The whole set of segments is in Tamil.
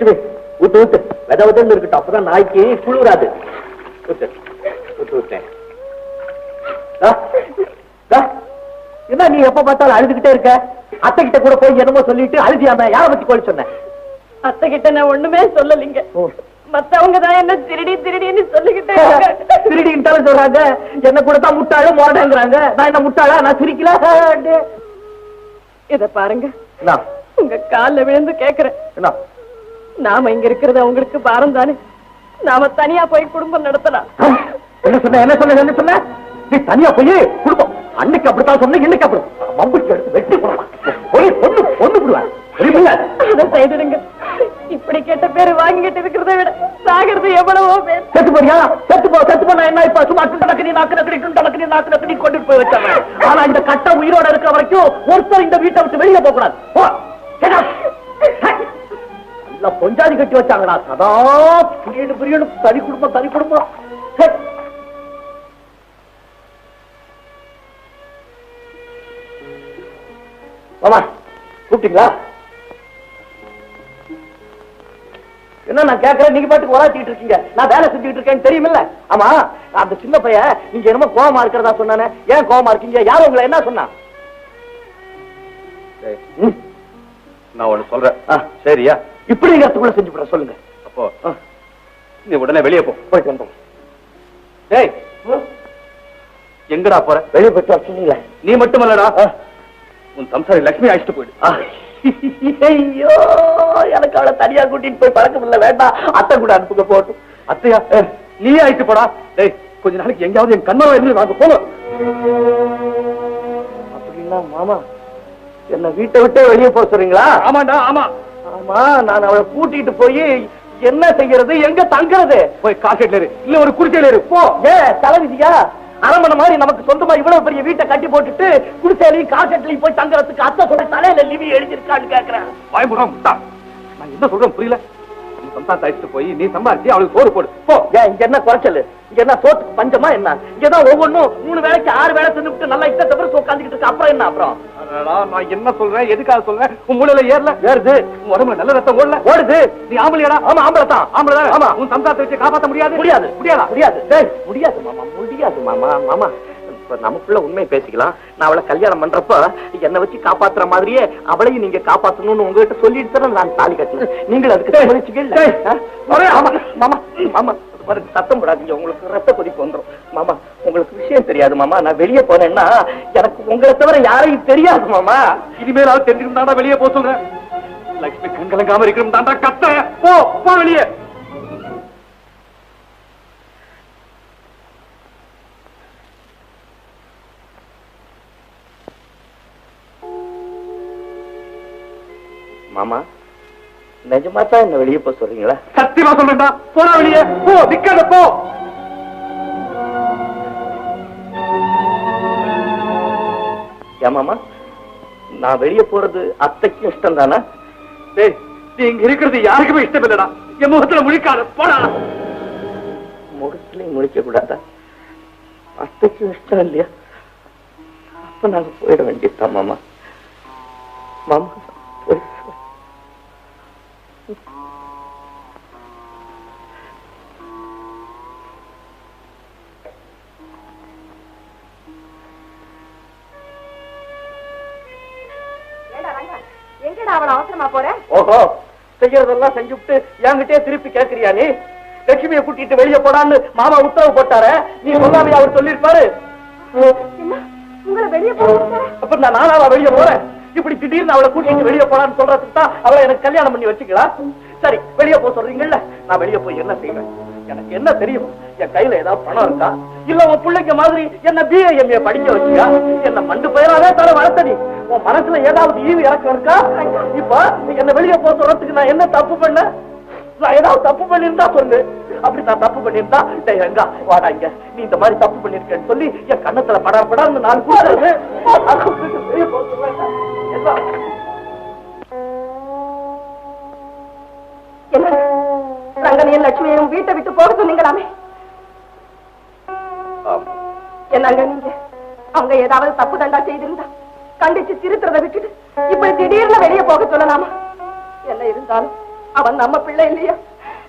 லட்சுமி ஊத்து ஊத்து. வித விதன்னு இருக்கட்டும். அப்பதான் நாய்க்கு குளிராது ஊத்து ஊத்து ஊத்தேன் ஆ? ஆ? என்ன நீ எப்ப பார்த்தாலும் அழுதுகிட்டே இருக்க? அத்தை கிட்ட கூட போய் என்னமோ சொல்லிட்டு அழுதியாம யார பத்தி கோழி சொன்ன? அத்தை கிட்ட நான் ஒண்ணுமே சொல்லலைங்க. மத்தவங்க தான் என்ன திருடி திருடின்னு சொல்லிக்கிட்டே. திருடின்ட்டாலும் சொல்றாங்க. என்ன கூட தான் முட்டாளு மோடங்கிறாங்க நான் என்ன முட்டாளா? நான் சிரிக்கல? இத பாருங்க. உங்க கால்ல விழுந்து கேக்குறேன். என்ன? நாம இங்க இருக்கிறது உங்களுக்கு பாரம் தானே? நாம தனியா போய் குடும்பம் நடத்தலாம். என்ன சொன்ன என்ன சொன்ன என்ன சொன்ன? நீ தனியா போய் குடும்பம். அன்னைக்கு அப்படித்தான் சொன்ன இன்னைக்கு அப்படி. மம்புக்கு எடுத்து வெட்டி போடலாம். போய் பொண்ணு பொண்ணு விடுவேன். அதை செய்திடுங்க. இப்படி கெட்ட பேரு வாங்கிட்டு இருக்கிறத விட சாகிறது எவ்வளவோ பேர். செத்து போறியா? செத்து போ செத்து போனா என்ன இப்ப சும்மா டக்கடி நாக்கு நக்கடி டக்கடி நாக்கு நக்கடி கொண்டு போய் வச்சாங்க. ஆனா இந்த கட்ட உயிரோட இருக்க வரைக்கும் ஒருத்தர் இந்த வீட்டை விட்டு வெளியே போக கூடாது. நல்லா பொஞ்சாதி கட்டி வச்சாங்கடா. சதா புரியணும் புரியணும். தனி குடும்பம் தனி குடும்பம். மாமா கூப்பிட்டீங்களா? என்ன நான் கேட்கறேன் நீங்க பாட்டுக்கு உராச்சிட்டு இருக்கீங்க. நான் வேலை செஞ்சுட்டு இருக்கேன்னு தெரியுமில்ல? ஆமா அந்த சின்ன பையன் நீங்க என்னமோ கோவமா இருக்கிறதா சொன்னானே. ஏன் கோவமா இருக்கீங்க? யாரும் உங்களை என்ன சொன்னா? நான் ஒண்ணு சொல்றேன். சரியா? இப்படிங்கிறதுக்குள்ள செஞ்சு விடுற சொல்லுங்க. அப்போ நீ உடனே வெளியே போ. போயிட்டு வந்தோம் டேய் எங்கடா போற? வெளியே போயிட்டு வர சொன்னீங்களே. நீ மட்டுமல்லடா. ஆ. உன் சம்சாரி லட்சுமி அழைச்சிட்டு போயிடு. ஐயோ எனக்கு அவளை தனியா கூட்டிட்டு போய் பழக்கம் இல்ல வேண்டாம். அத்தை கூட அனுப்புங்க போட்டும் அத்தையா? நீ அழைத்து போடா. டேய் கொஞ்ச நாளைக்கு எங்கேயாவது என் கண்மரம் இருந்து நாங்க போவோம் அப்படின்னா மாமா என்ன வீட்டை விட்டே வெளியே போக சொல்றீங்களா? ஆமாண்டா ஆமா. ஆமா நான் அவளை கூட்டிட்டு போய் என்ன செய்யறது எங்க தங்குறது? போய் காக்கெட்ல இரு. இல்ல ஒரு குடிசையில இரு. போ. ஏ தலைவிதியா அரமனை மாதிரி நமக்கு சொந்தமா இவ்வளவு பெரிய வீட்டை கட்டி போட்டுட்டு குடிசையிலையும் காக்கெட்லயும் போய் தங்குறதுக்கு அத்தை சொல்ல தலையில லிவி எழுதிருக்கான்னு கேக்குறேன். பயமுறம் நான் என்ன சொல்றேன் புரியல. சம்சாரத்தை அழைச்சிட்டு போய் நீ சம்பாரிச்சு அவளுக்கு சோறு போடு. போ. ஏன் இங்க என்ன குறைச்சல்? இங்க என்ன சோத்துக்கு பஞ்சமா என்ன? இங்கதான் ஒவ்வொன்றும் மூணு வேளைக்கு ஆறு வேளை தின்னுட்டு நல்லா இஷ்டத்தை பிறகு உட்காந்துக்கிட்டு இருக்கு. அப்புறம் என்ன அப்புறம்? நான் என்ன சொல்றேன் எதுக்காக சொல்றேன்? உன் மூளையில ஏறல ஏறுது. உன் உடம்புல நல்ல ரத்தம் ஓடல. ஓடுது. நீ ஆம்பளையாடா? ஆமா ஆம்பளை தான் ஆம்பளை தானே? ஆமா. உன் சம்சாரத்தை வச்சு காப்பாத்த முடியாது? முடியாது. முடியாதா? முடியாது. டேய், முடியாது மாமா. முடியாது மாமா. மாமா நமக்குள்ள உண்மை பேசிக்கலாம். நான் அவளை கல்யாணம் பண்றப்ப என்ன வச்சு காப்பாத்துற மாதிரியே அவளையும் நீங்க காப்பாத்தணும்னு உங்ககிட்ட சொல்லிட்டு நான் தாலி கட்டினேன். நீங்கள் அதுக்கு மாமா மாமா. பாருங்க, சத்தம் போடாதீங்க. உங்களுக்கு ரத்த கொதிப்பு வந்துரும். மாமா உங்களுக்கு விஷயம் தெரியாது மாமா. நான் வெளியே போனேன்னா எனக்கு உங்களை தவிர யாரையும் தெரியாது மாமா. இனிமேலாவது தெரிஞ்சிருந்தாடா தெரிஞ்சிருந்தாண்டா வெளியே போக சொல்றேன். லட்சுமி கண்கலங்காம இருக்கணும் தாண்டா கத்த. போ போ வெளியே. நிஜமா தான் என்ன வெளியே போக சொல்றீங்களா? சத்தியமா சொல்றேன்டா. போடா வெளியே. போ நிக்காத போ. ஏமாமா நான் வெளியே போறது அத்தைக்கும் இஷ்டம் தானே டேய் நீ இங்க இருக்கிறது யாருக்குமே இஷ்டம் இல்லடா என் முகத்துல முழிக்காத. போடா. முகத்திலையும் முடிக்க கூடாதா அத்தைக்கும் இஷ்டம் இல்லையா? அப்ப நாங்க போயிட வேண்டியதுதான் மாமா. மாமா. அவள அவசரமா போற? ஓஹோ செய்யறதெல்லாம் செஞ்சுட்டு என்கிட்டயே திருப்பி கேக்குறியா நீ? லட்சுமியை கூட்டிட்டு வெளியே போடான்னு மாமா உத்தரவு போட்டாரு நீ சொல்லாமே அவர் சொல்லிருப்பாரு உங்களை வெளியே போக அப்ப நான் நானாவா வெளியே போறேன்? இப்படி திடீர்னு அவளை கூட்டிட்டு வெளியே போலான்னு சொல்றதுக்கு தான் அவளை எனக்கு கல்யாணம் பண்ணி வச்சுக்கலாம் சரி வெளியே போக சொல்றீங்கல்ல? நான் வெளியே போய் என்ன செய்வேன்? எனக்கு என்ன தெரியும்? என் கையில ஏதாவது பணம் இருக்கா? இல்ல உன் பிள்ளைங்க மாதிரி என்ன பிஏ எம்ஏ படிக்க வச்சியா? என்ன மண்டு பயிராவே தர வளர்த்த நீ? உன் மனசுல ஏதாவது ஈவு இறக்கம் இருக்கா? இப்ப என்ன வெளியே போக சொல்றதுக்கு நான் என்ன தப்பு பண்ண? நான் ஏதாவது தப்பு பண்ணிருந்தா சொல்லு. அப்படி நான் தப்பு பண்ணிருந்தா ரங்கா வாடா இங்க. நீ இந்த மாதிரி தப்பு பண்ணிருக்கேன்னு சொல்லி என் கண்ணத்துல படா படான்னு நான் கூடாது என்ன? ரங்கனையும் லட்சுமியையும் வீட்டை விட்டு போக சொன்னீங்களாமே? என்னங்க நீங்க? அவங்க ஏதாவது தப்பு தண்டா செய்திருந்தா? கண்டிச்சு திருத்துறத விட்டுட்டு இப்படி திடீர்னு வெளியே போக சொல்லலாமா? என்ன இருந்தாலும் அவன் நம்ம பிள்ளை இல்லையா?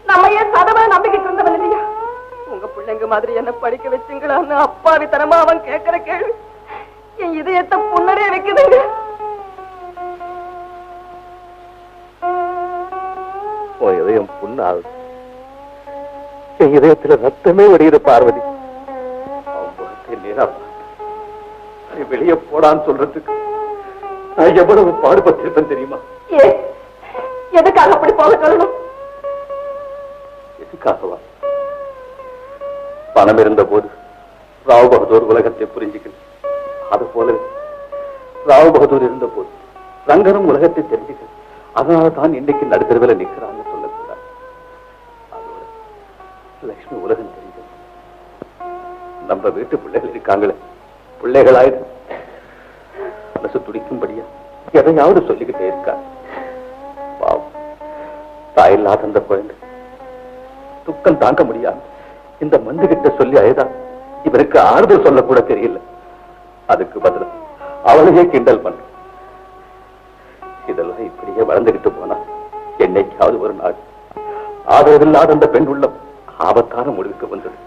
நம்ம ஏன் சதவ நம்பிக்கிட்டு இருந்தவன் இல்லையா? உங்க பிள்ளைங்க மாதிரி என்ன படிக்க வச்சுங்களான்னு அப்பாவித்தனமா அவன் கேட்கிற கேள்வி. என் இதயத்தை புன்னடைய வைக்குதுங்க. உன் இதயம் புண்ணாகுது. என் இதயத்துல ரத்தமே வடியுது பார்வதி. வெளியே போடான்னு சொல்றதுக்கு நான் எவ்வளவு பாடுபட்டிருப்பேன் தெரியுமா? ஏ எதுக்காக அப்படி போக சொல்லணும்? எதுக்காகவா? பணம் இருந்த போது ராவ் பகதூர் உலகத்தை புரிஞ்சுக்கணும். அது போல ராவ் பகதூர் இருந்த போது ரங்கனும் உலகத்தை தெரிஞ்சுக்கணும். அதனால தான் இன்னைக்கு நடுத்தரவில் நிக்கிறான்னு சொல்லக்கூடாது. அதோட லட்சுமி உலகம் தெரிஞ்சது நம்ம வீட்டு பிள்ளைகள் இருக்காங்களே. பிள்ளைகளாயிரு. மனசு துடிக்கும்படியா எதையாவது சொல்லிக்கிட்டே இருக்கா? பாவம். தாயில்லாத அந்த குழந்தை. துக்கம் தாங்க முடியாது இந்த மந்து கிட்ட சொல்லி அழுதா? இவருக்கு ஆறுதல் சொல்ல கூட தெரியல. அதுக்கு பதில் அவளையே கிண்டல் பண்ண. இதெல்லாம் இப்படியே வளர்ந்துகிட்டு போனா என்னைக்காவது ஒரு நாள் ஆதரவில்லாத அந்த பெண் உள்ளம் ஆபத்தான முடிவுக்கு வந்தது.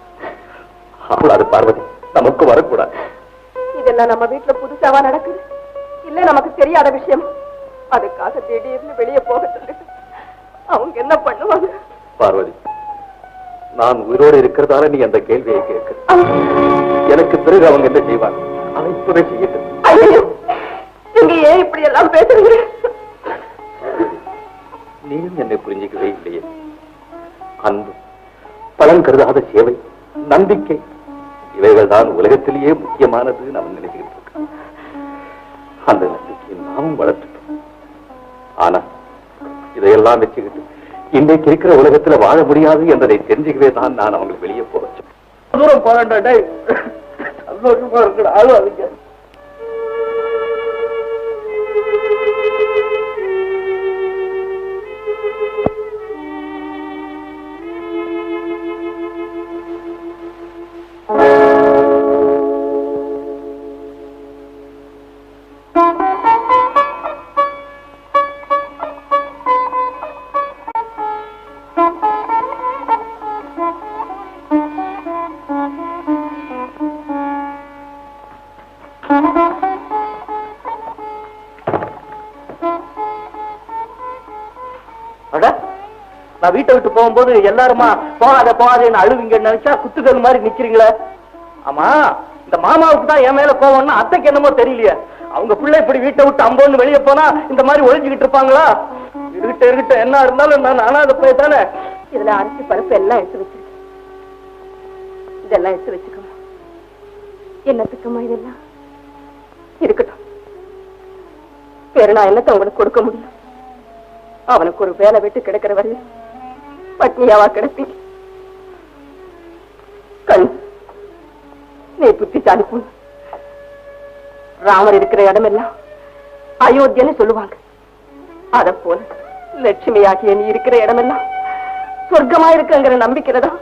அவள் அது பார்வதி நமக்கு வரக்கூடாது. இதெல்லாம் நம்ம வீட்டுல புதுசாவா நடக்குது. இல்ல நமக்கு தெரியாத விஷயம். அதுக்காக திடீர்னு வெளியே போக அவங்க என்ன பண்ணுவாங்க? பார்வதி நான் உயிரோடு இருக்கிறதால நீ அந்த கேள்வியை கேட்க. எனக்கு பிறகு அவங்க என்ன செய்வாங்க? அதை இப்பவே செய்யட்டும் நீங்க ஏன் இப்படி எல்லாம் பேசுறீங்க? நீயும் என்னை புரிஞ்சுக்கவே இல்லையே. அன்பு பலன் கருதாத சேவை நம்பிக்கை இவைகள் தான் உலகத்திலேயே முக்கியமானது நாம் இருக்கோம் அந்த நம்பிக்கையை நாமும் வளர்த்துட்டோம் ஆனா இதையெல்லாம் வச்சுக்கிட்டு இன்றைக்கு இருக்கிற உலகத்துல வாழ முடியாது என்பதை தெரிஞ்சுக்கவே தான் நான் அவங்களுக்கு வெளியே போறேன் தூரம் போறேன்டா நான் வீட்டை விட்டு போகும்போது எல்லாருமா போகாத போகாதேன்னு அழுவீங்கன்னு நினைச்சா குத்துக்கல் மாதிரி நிக்கிறீங்களே. ஆமா இந்த மாமாவுக்கு தான் என் மேல கோவம்னா அத்தைக்கு என்னமோ தெரியலையே. அவங்க பிள்ளை இப்படி வீட்டை விட்டு அம்போன்னு வெளியே போனா இந்த மாதிரி ஒழிஞ்சுக்கிட்டு இருப்பாங்களா? இருக்கட்டும் இருக்கட்டும் என்ன இருந்தாலும் நான் அனாதை போய் தானே. இதுல அரிசி பருப்பு எல்லாம் எடுத்து வச்சிருக்கேன். இதெல்லாம் எடுத்து வச்சுக்கோமா என்னத்துக்குமா இதெல்லாம்? இருக்கட்டும். வேற நான் என்னத்த அவனுக்கு கொடுக்க முடியும்? அவனுக்கு ஒரு வேலை விட்டு கிடைக்கிற வரையும் பட்னியாவா கிடப்பி? கண் நீ புத்திசாலி பொண்ணு. ராமர் இருக்கிற இடமெல்லாம் அயோத்தியன்னு சொல்லுவாங்க. அத போல லட்சுமியாகிய நீ இருக்கிற இடமெல்லாம் சொர்க்கமா இருக்குங்கிற நம்பிக்கிறதா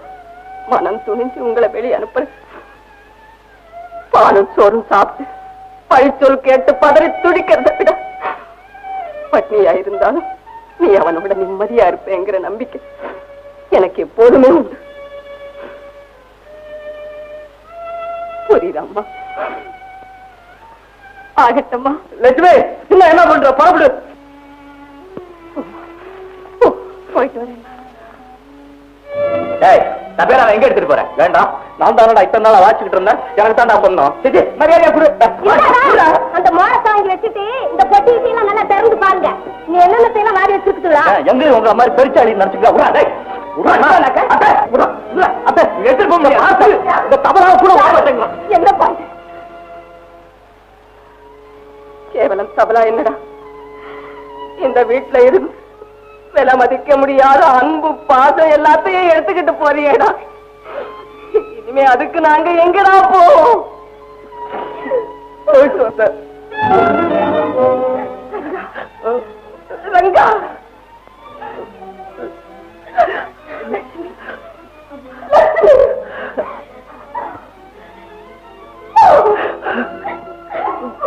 மனம் துணிஞ்சு உங்களை வெளியே அனுப்புறேன். பாலும் சோறும் சாப்பிட்டு பழிச்சொல் கேட்டு பதறி துடிக்கிறத விட பட்னியா இருந்தாலும் நீ அவனோட நிம்மதியா இருப்பேங்கிற நம்பிக்கை எனக்கு எப்போதுமே உண்டு புரியுதாம்மா. ஆகட்டம்மா. லட்சுமி இன்னும் என்ன பண்ற? புறப்படு போயிட்டு வரேன். எங்க எடுத்துட்டு போறேன்? வேண்டாம். நான் தானடா இத்தனை நாளா இருந்தேன். எனக்கு தான்டா சொன்னோம் சரி மரியாதையா குடு. அந்த வாங்கி வச்சுட்டு இந்த பொட்டியெல்லாம் நல்லா திறந்து பாருங்க. நீ என்னென்ன வாரி வச்சிருக்குதா ஏன், எங்கேயும் உங்களை மாதிரி பெருச்சாளி நினைச்சுக்கலாம் தவறாக கூட வாங்க மாட்டேங்களா என்ன பாரு கேவலம் தபலா என்னடா? இந்த வீட்டுல இருந்து விலை மதிக்க முடியாத அன்பு பாசம் எல்லாத்தையும் எடுத்துக்கிட்டு போறியேடா. இனிமே அதுக்கு நாங்க எங்கடா போவோம்? போயிட்டு வந்த ரங்கா.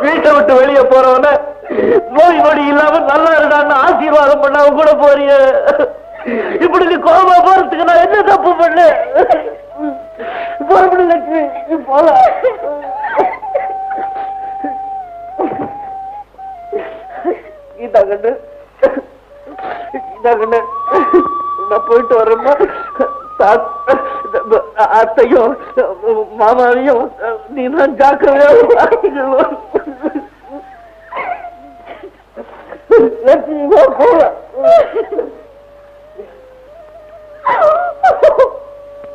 வீட்டை விட்டு வெளியே போறவன நோய் நொடி இல்லாம நல்லா இருடான்னு ஆசீர்வாதம் அவன் கூட போறிய. கோபமா போறதுக்கு நான் என்ன தப்பு பண்ணேன்? போறப்படி லட்சுமி போலாம். கீதா கண்ணு. கீதா கண்ணு நான் போயிட்டு வரேம்மா. தா- அத்தையும் மாமாவையும் நீ தான் ஜாக்கிரதையா Let's.